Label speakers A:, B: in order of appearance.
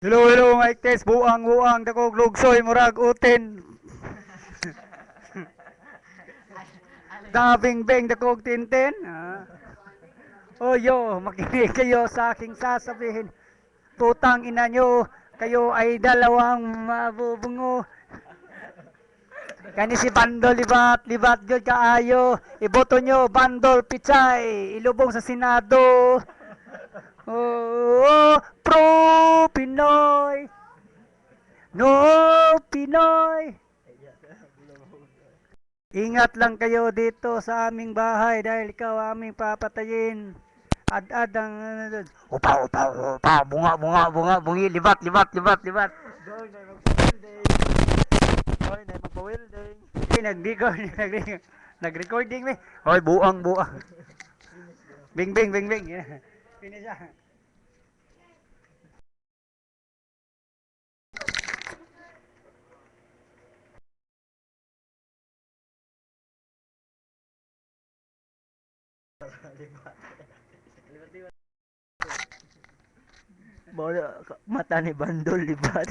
A: Hello, hello, Mike Tess. Buang, buang. Dako, glugsoy, murag, utin. Dabing beng, dako, tintin. Ah. Oh, yo, makinig kayo sa aking sasabihin. Putang ina nyo, kayo ay dalawang mabubungo. Kani si Bandol libat, libat gyud kaayo. Iboto nyo Bandol Pichay, ilubong sa Senado. Oh, pro Pinoy. No Pinoy. Ingat lang kayo dito sa aming bahay dahil ikaw aming papatayin. Ad-ad ang upa upa upa bunga bunga bunga bungi libat libat libat libat. Hoy, na magpa-welding. Hey, nag-record, nag- nag-recording mi. Hoy, buang buang. Bing bing bing bing. Finish ah.
B: Bola, mata ni Bandol, libat.